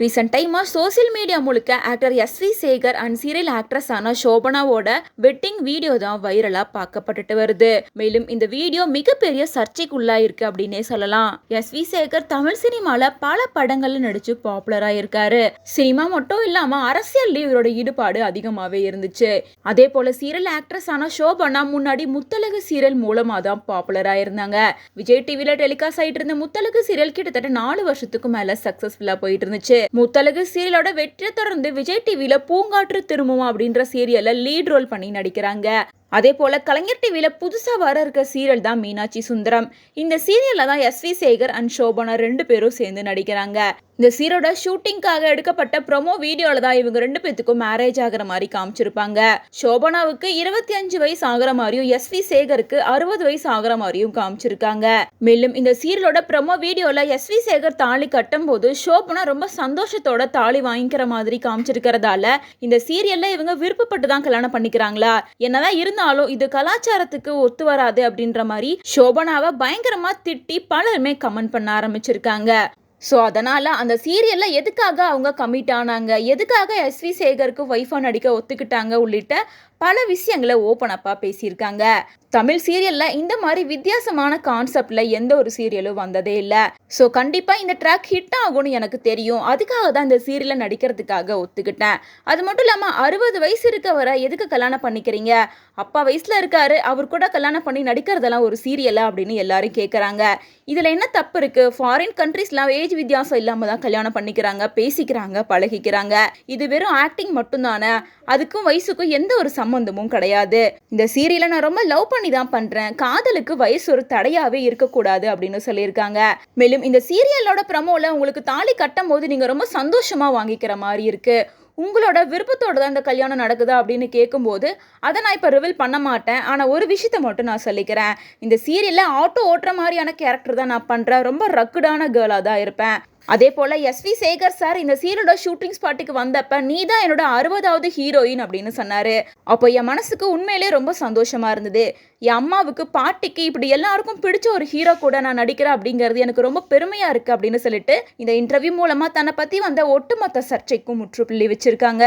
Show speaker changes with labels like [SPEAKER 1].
[SPEAKER 1] Recent டைமா social media முழுக்க actor S V Sekar and serial actress ஆன சோபனாவோட வெட்டிங் வீடியோ தான் வைரலா பார்க்கப்பட்டுட்டு வருது. மேலும் இந்த வீடியோ மிகப்பெரிய சர்ச்சைக்குள்ளா இருக்கு அப்படின்னே சொல்லலாம். எஸ் வி சேகர் தமிழ் சினிமால பல படங்கள்ல நடிச்சு பாப்புலரா இருக்காரு. சினிமா மட்டும் இல்லாம அரசியல்லையும் இவரோட ஈடுபாடு அதிகமாவே இருந்துச்சு. அதே போல சீரியல் ஆக்ட்ரஸ் ஆன சோபனா முன்னாடி முத்தலகு சீரியல் மூலமா தான் பாப்புலரா இருந்தாங்க. விஜய் டிவில டெலிகாஸ்ட் ஆயிட்டு இருந்த முத்தலகு சீரியல் கிட்டத்தட்ட நாலு வருஷத்துக்கு மேல சக்சஸ்ஃபுல்லா போயிட்டு இருந்துச்சு. முத்தழகு சீரியலோட வெற்றியை தொடர்ந்து விஜய் டிவியில பூங்காற்று திரும்புமா அப்படின்ற சீரியல்ல லீட் ரோல் பண்ணி நடிக்கிறாங்க. அதே போல் கலைஞர் டிவியில் புதுசாக வர இருக்க சீரியல் தான் மீனாட்சி சுந்தரம். இந்த சீரியலில் தான் S V Sekar and Sobhana ரெண்டு பேரும் சேர்ந்து நடிக்கிறாங்க. இந்த சீரோட ஷூட்டிங்காக எடுக்கப்பட்ட ப்ரொமோ வீடியோவில் தான் இவங்க ரெண்டு பேத்துக்கும் மேரேஜ் ஆகிற மாதிரி காமிச்சிருப்பாங்க. சோபனாவுக்கு இருபத்தி அஞ்சு வயசு ஆகிற மாதிரியும் எஸ் வி சேகருக்கு அறுபது வயசு ஆகிற மாதிரியும் காமிச்சிருக்காங்க. மேலும் இந்த சீரியலோட ப்ரொமோ வீடியோவில் எஸ் வி சேகர் தாலி கட்டும் போது சோபனா ரொம்ப சந்தோஷத்தோட தாலி வாங்கிக்கிற மாதிரி காமிச்சிருக்கிறதால இந்த சீரியல்ல இவங்க விருப்பப்பட்டு தான் கல்யாணம் பண்ணிக்கிறாங்களா? என்னதான் இருந்தாலும் இது கலாச்சாரத்துக்கு ஒத்து வராது அப்படின்ற மாதிரி சோபனாவை பயங்கரமா திட்டி பலருமே கமெண்ட் பண்ண ஆரம்பிச்சிருக்காங்க. ஸோ அதனால் அந்த சீரியலில் எதுக்காக அவங்க கமிட் ஆனாங்க? எதுக்காக எஸ்வி சேகருக்கு ஒய்ஃபாக நடிக்க ஒத்துக்கிட்டாங்க உள்ளிட்ட பல விஷயங்களை ஓப்பன் அப்பாக பேசியிருக்காங்க. தமிழ் சீரியலில் இந்த மாதிரி வித்தியாசமான கான்செப்டில் எந்த ஒரு சீரியலும் வந்ததே இல்லை. ஸோ கண்டிப்பாக இந்த ட்ராக் ஹிட் ஆகும்னு எனக்கு தெரியும். அதுக்காக தான் இந்த சீரியலில் நடிக்கிறதுக்காக ஒத்துக்கிட்டேன். அது மட்டும் இல்லாமல் அறுபது வயசு இருக்கவரை எதுக்கு கல்யாணம் பண்ணிக்கிறீங்க? அப்பா வயசில் இருக்காரு அவர் கூட கல்யாணம் பண்ணி நடிக்கிறதெல்லாம் ஒரு சீரியலா அப்படின்னு எல்லாரும் கேட்குறாங்க இதில் என்ன தப்பு இருக்குது ஃபாரின் கண்ட்ரீஸ்லாம் ஏஜ் வித்தியாசம் இல்லாமல் தான் கல்யாணம் பண்ணிக்கிறாங்க பேசிக்கிறாங்க பழகிக்கிறாங்க. இது வெறும் ஆக்டிங் மட்டும்தானே அதுக்கும் வயசுக்கும் எந்த ஒரு சம்மந்தமும் கிடையாது. இந்த சீரியலை நான் ரொம்ப லவ் பண்ணி தான் பண்ணுறேன் காதலுக்கு வயசு ஒரு தடையாகவே இருக்கக்கூடாது அப்படின்னு சொல்லியிருக்காங்க. மேலும் இந்த சீரியலோட ப்ரமோவில் உங்களுக்கு தாலி கட்டும் போது நீங்கள் ரொம்ப சந்தோஷமாக வாங்கிக்கிற மாதிரி இருக்குது உங்களோட விருப்பத்தோட தான் இந்த கல்யாணம் நடக்குதா அப்படின்னு கேட்கும்போது அதை நான் இப்போ ரிவீல் பண்ண மாட்டேன். ஆனால் ஒரு விஷயத்த மட்டும் நான் சொல்லிக்கிறேன். இந்த சீரியலில் ஆட்டோ ஓட்டுற மாதிரியான கேரக்டர் தான் நான் பண்ணுறேன் ரொம்ப ரக்குடான கேர்ளாக தான் இருப்பேன். அதே போல் எஸ்வி சேகர் சார் இந்த சீரோட ஷூட்டிங் ஸ்பாட்டுக்கு வந்தப்ப நீ தான் என்னோட அறுபதாவது ஹீரோயின் அப்படின்னு சொன்னார். அப்போ என் மனசுக்கு உண்மையிலே ரொம்ப சந்தோஷமாக இருந்தது. என் அம்மாவுக்கு பாட்டிக்கு இப்படி எல்லாருக்கும் பிடிச்ச ஒரு ஹீரோ கூட நான் நடிக்கிறேன் அப்படிங்கிறது எனக்கு ரொம்ப பெருமையாக இருக்குது அப்படின்னு சொல்லிட்டு இந்த இன்டர்வியூ மூலமாக தன்னை பற்றி வந்த ஒட்டுமொத்த சர்ச்சைக்கும் முற்றுப்புள்ளி வச்சுருக்காங்க.